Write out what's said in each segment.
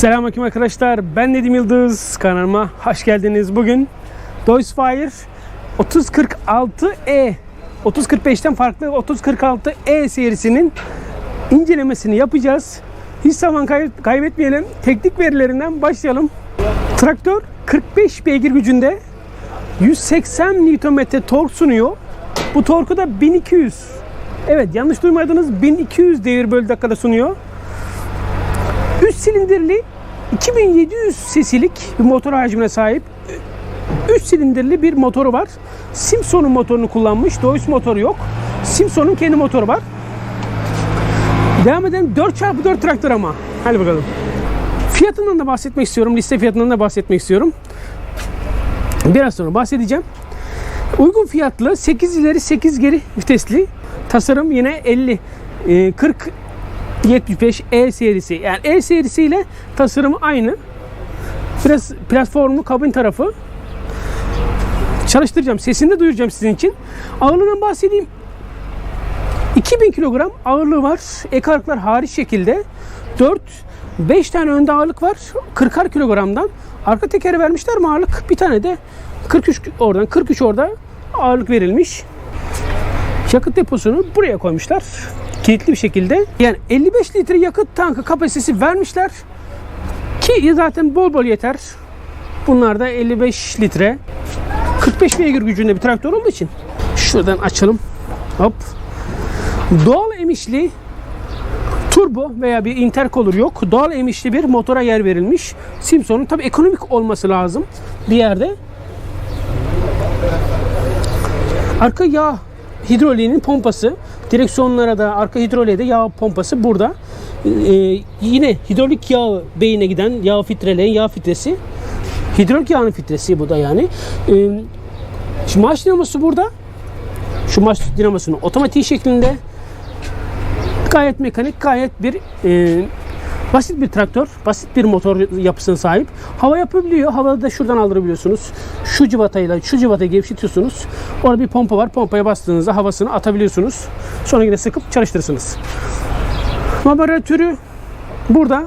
Selamünaleyküm arkadaşlar. Ben Nedim Yıldız. Kanalıma hoş geldiniz. Bugün Deutsche 3046E 3045'ten farklı 3046E serisinin incelemesini yapacağız. Hiç zaman kay- kaybetmeyelim. Teknik verilerinden başlayalım. Traktör 45 beygir gücünde 180 Nm tork sunuyor. Bu torku da 1200. Evet yanlış duymadınız 1200 devir bölü dakikada sunuyor. 3 silindirli 2700 cc'lik bir motor hacmine sahip 3 silindirli bir motoru var. Simpson'un motorunu kullanmış. Deutz motoru yok. Simpson'un kendi motoru var. Devam edelim 4x4 traktör ama. Hadi bakalım. Fiyatından da bahsetmek istiyorum. Liste fiyatından da bahsetmek istiyorum. Biraz sonra bahsedeceğim. Uygun fiyatlı 8 ileri 8 geri vitesli tasarım yine 50 e, 40 75 E serisi. Yani E serisiyle tasarımı aynı. Biraz platformu kabin tarafı çalıştıracağım. Sesini de duyuracağım sizin için. Ağırlığından bahsedeyim. 2000 kilogram ağırlığı var. Ek ağırlıklar hariç şekilde. 4 5 tane önde ağırlık var. 40'ar kilogramdan. Arka tekeri vermişler mi ağırlık? Bir tane de 43 oradan 43 orada ağırlık verilmiş. Yakıt deposunu buraya koymuşlar. Kilitli bir şekilde. Yani 55 litre yakıt tankı kapasitesi vermişler. Ki zaten bol bol yeter. Bunlar da 55 litre. 45 beygir gücünde bir traktör olduğu için. Şuradan açalım. Hop. Doğal emişli turbo veya bir intercooler yok. Doğal emişli bir motora yer verilmiş. Simpson'un tabi ekonomik olması lazım bir yerde. Arka yağ hidroliğinin pompası. Direksiyonlara da arka hidroliğe de yağ pompası burada. Ee, yine hidrolik yağ beyine giden yağ filtreleyen yağ filtresi. Hidrolik yağının filtresi bu da yani. Ee, şimdi marş dinamosu burada. Şu marş dinamosunun otomatik şeklinde. Gayet mekanik, gayet bir e, basit bir traktör, basit bir motor yapısına sahip. Hava yapabiliyor. Havada da şuradan aldırabiliyorsunuz. Şu civatayla şu civatayı gevşetiyorsunuz. Orada bir pompa var. Pompaya bastığınızda havasını atabiliyorsunuz. Sonra yine sıkıp çalıştırırsınız. Moderatörü burada.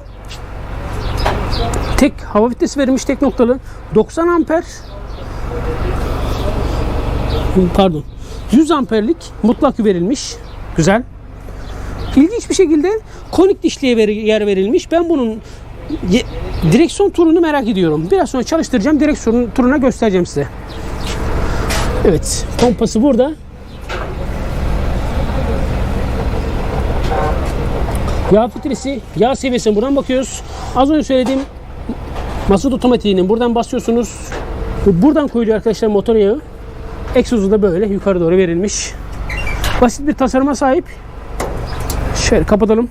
Tek hava vitesi verilmiş tek noktalı 90 amper pardon 100 amperlik mutlak verilmiş. Güzel. İlginç bir şekilde konik dişliye yer verilmiş. Ben bunun direksiyon turunu merak ediyorum. Biraz sonra çalıştıracağım. Direksiyon turuna göstereceğim size. Evet. Pompası burada. Yağ filtresi, yağ seviyesine buradan bakıyoruz. Az önce söylediğim mazot otomatiğinin buradan basıyorsunuz. Bu Buradan koyuluyor arkadaşlar motor yağı. Egzozu da böyle yukarı doğru verilmiş. Basit bir tasarıma sahip. Şöyle kapatalım.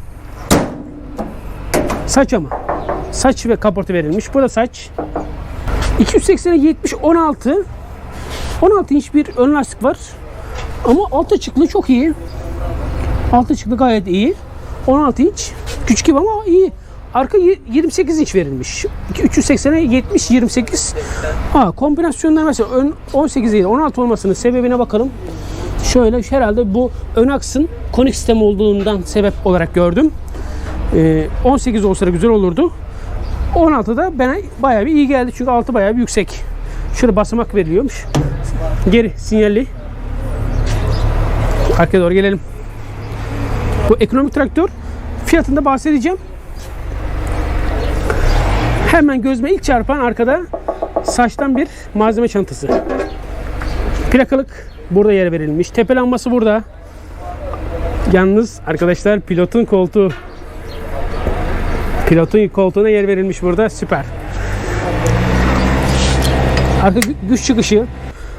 Saç ama. Saç ve kaportu verilmiş. Burada saç. 280'e 70 16. 16 inç bir ön lastik var. Ama alt açıklığı çok iyi. Alt açıklığı gayet iyi. 16 inç. Küçük gibi ama iyi. Arka y- 28 inç verilmiş. 380'e 70 28. Ha kombinasyonlar mesela ön 18 değil 16 olmasının sebebine bakalım. Şöyle herhalde bu ön aksın konik sistem olduğundan sebep olarak gördüm. Ee, 18 olsa da güzel olurdu. 16'da bana bayağı bir iyi geldi çünkü altı bayağı bir yüksek. Şurada basamak veriliyormuş. Geri sinyalli. Arkaya doğru gelelim. Bu ekonomik traktör fiyatında bahsedeceğim. Hemen gözüme ilk çarpan arkada saçtan bir malzeme çantası. Plakalık burada yer verilmiş. Tepe lambası burada. Yalnız arkadaşlar pilotun koltuğu pilotun koltuğuna yer verilmiş burada. Süper. Arka gü- güç çıkışı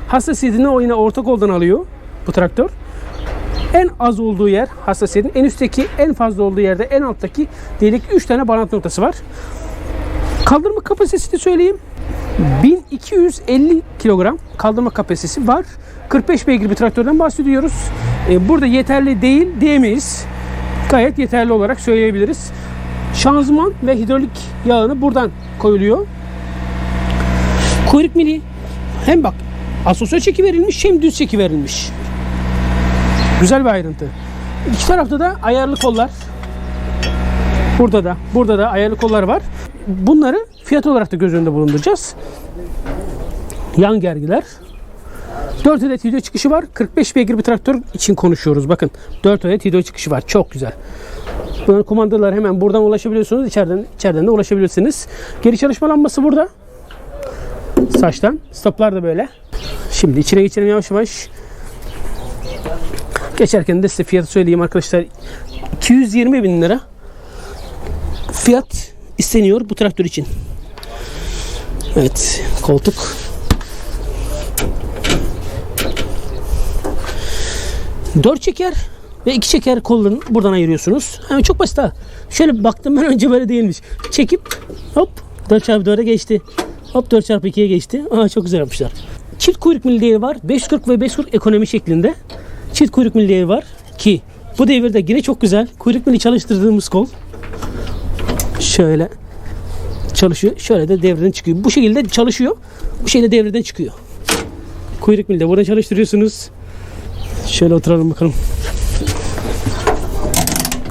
hassasiyetini o yine orta koldan alıyor bu traktör. En az olduğu yer hassasiyetin en üstteki en fazla olduğu yerde en alttaki delik 3 tane bağlantı noktası var. Kaldırma kapasitesini söyleyeyim. 1250 kilogram kaldırma kapasitesi var. 45 beygir bir traktörden bahsediyoruz. Ee, burada yeterli değil diyemeyiz. Gayet yeterli olarak söyleyebiliriz. Şanzıman ve hidrolik yağını buradan koyuluyor. Kuyruk mili hem bak asosyal çeki verilmiş hem düz çeki verilmiş. Güzel bir ayrıntı. İki tarafta da ayarlı kollar. Burada da burada da ayarlı kollar var. Bunları fiyat olarak da göz önünde bulunduracağız. Yan gergiler. 4 adet video çıkışı var. 45 beygir bir traktör için konuşuyoruz. Bakın 4 adet video çıkışı var. Çok güzel. Bunların kumandaları hemen buradan ulaşabiliyorsunuz. İçeriden, içeriden de ulaşabilirsiniz. Geri çalışma lambası burada. Saçtan. Stoplar da böyle. Şimdi içine geçelim yavaş yavaş. Geçerken de size fiyatı söyleyeyim arkadaşlar. 220 bin lira fiyat isteniyor bu traktör için. Evet koltuk. Dört çeker ve iki çeker kollarını buradan ayırıyorsunuz. Yani çok basit ha. Şöyle baktım ben önce böyle değilmiş. Çekip hop 4x4'e geçti. Hop 4x2'ye geçti. Aa çok güzel yapmışlar. Çift kuyruk milli var. 540 ve 540 ekonomi şeklinde. Çift kuyruk milli var ki bu devirde yine çok güzel. Kuyruk milli çalıştırdığımız kol. Şöyle çalışıyor. Şöyle de devreden çıkıyor. Bu şekilde çalışıyor. Bu şekilde devreden çıkıyor. Kuyruk milli de burada çalıştırıyorsunuz. Şöyle oturalım bakalım.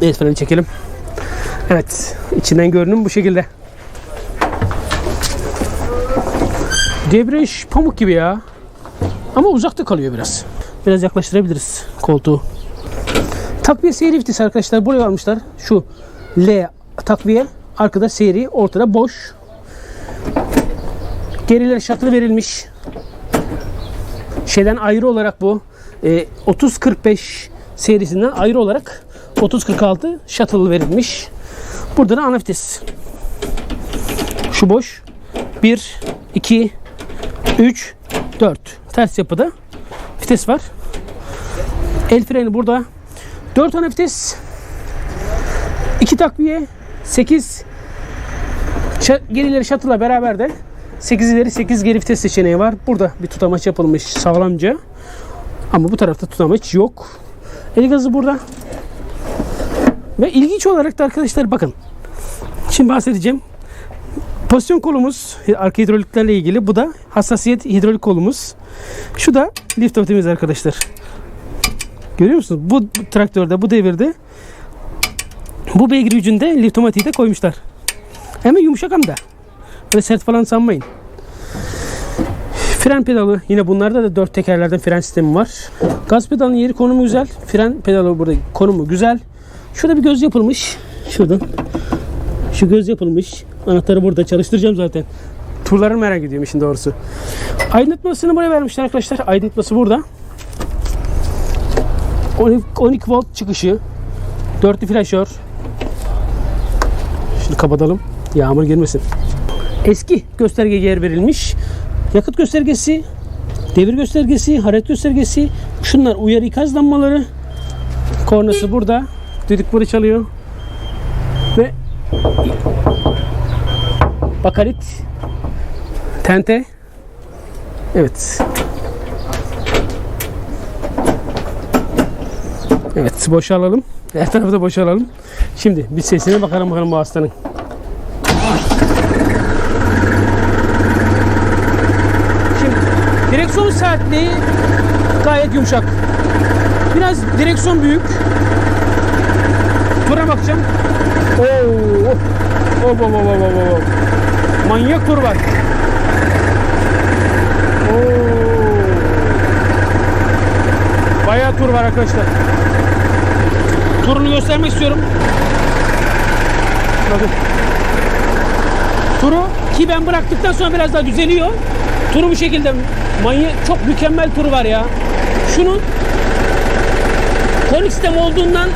Evet freni çekelim. Evet. içinden görünüm bu şekilde. Debriyaj pamuk gibi ya. Ama uzakta kalıyor biraz. Biraz yaklaştırabiliriz koltuğu. Takviye seyir vites arkadaşlar buraya almışlar. Şu L takviye. Arkada seyri. Ortada boş. Gerileri şatlı verilmiş. Şeyden ayrı olarak bu. E, 30-45 serisinden ayrı olarak 30-46 shuttle verilmiş. Burada da ana vites. Şu boş. 1, 2, 3, 4. Ters yapıda vites var. El freni burada. 4 ana vites. 2 takviye. 8 gerileri shuttle'la beraber de 8 ileri 8 geri vites seçeneği var. Burada bir tutamaç yapılmış sağlamca. Ama bu tarafta tutamaç yok. El gazı burada. Ve ilginç olarak da arkadaşlar bakın. Şimdi bahsedeceğim. Pozisyon kolumuz arka hidroliklerle ilgili. Bu da hassasiyet hidrolik kolumuz. Şu da lift optimiz arkadaşlar. Görüyor musunuz? Bu, traktörde bu devirde bu beygir gücünde lift otomatiği de koymuşlar. Hem yumuşak hem de. Böyle sert falan sanmayın. Fren pedalı yine bunlarda da dört tekerlerden fren sistemi var. Gaz pedalının yeri konumu güzel. Fren pedalı burada konumu güzel. Şurada bir göz yapılmış. Şuradan. Şu göz yapılmış. Anahtarı burada çalıştıracağım zaten. Turları merak ediyorum işin doğrusu. Aydınlatmasını buraya vermişler arkadaşlar. Aydınlatması burada. 12, 12 volt çıkışı. Dörtlü flaşör. Şunu kapatalım. Yağmur girmesin. Eski gösterge yer verilmiş. Yakıt göstergesi, devir göstergesi, hareket göstergesi. Şunlar uyarı ikaz lambaları. Kornası burada. Düdük burada çalıyor. Ve bakarit tente evet evet boşalalım her tarafı da boşalalım şimdi bir sesine bakalım bakalım bu hastanın şimdi direksiyon sertliği gayet yumuşak biraz direksiyon büyük tura bakacağım Oo. Oh, oh, oh, oh, oh, oh. Manyak tur var. Oo. Bayağı tur var arkadaşlar. Turunu göstermek istiyorum. Bakın. Turu ki ben bıraktıktan sonra biraz daha düzeliyor. Turu bu şekilde manyak çok mükemmel turu var ya. Şunun konik sistem olduğundan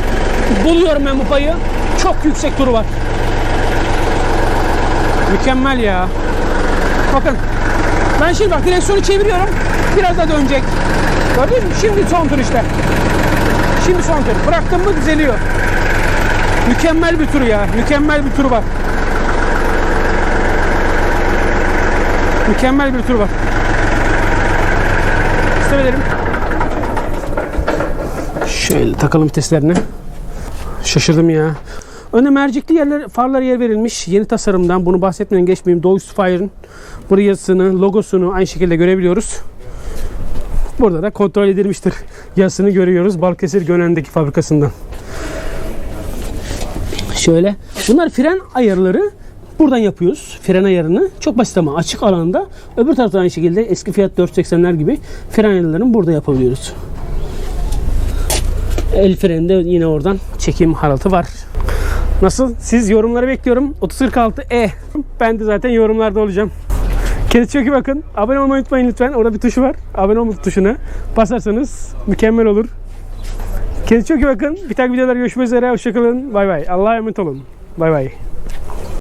buluyorum ben bu payı. Çok yüksek turu var. Mükemmel ya. Bakın. Ben şimdi bak direksiyonu çeviriyorum. Biraz da dönecek. Gördün mü? Şimdi son tur işte. Şimdi son tur. Bıraktım mı düzeliyor. Mükemmel bir tur ya. Mükemmel bir tur var. Mükemmel bir tur var. Ederim. Şöyle takalım viteslerini. Şaşırdım ya. Öne mercekli yerler, farlar yer verilmiş. Yeni tasarımdan bunu bahsetmeden geçmeyeyim. Deutsche Fire'ın buraya yazısını, logosunu aynı şekilde görebiliyoruz. Burada da kontrol edilmiştir. Yazısını görüyoruz. Balıkesir Gönen'deki fabrikasından. Şöyle. Bunlar fren ayarları. Buradan yapıyoruz fren ayarını. Çok basit ama açık alanda. Öbür tarafta aynı şekilde eski Fiat 480'ler gibi fren ayarlarını burada yapabiliyoruz. El freni de yine oradan çekim halatı var. Nasıl? Siz yorumları bekliyorum. 3046E. Ben de zaten yorumlarda olacağım. Kendinize çok iyi bakın. Abone olmayı unutmayın lütfen. Orada bir tuşu var. Abone olma tuşuna basarsanız mükemmel olur. Kendinize çok iyi bakın. Bir dahaki videolarda görüşmek üzere. Hoşçakalın. Bay bay. Allah'a emanet olun. Bay bay.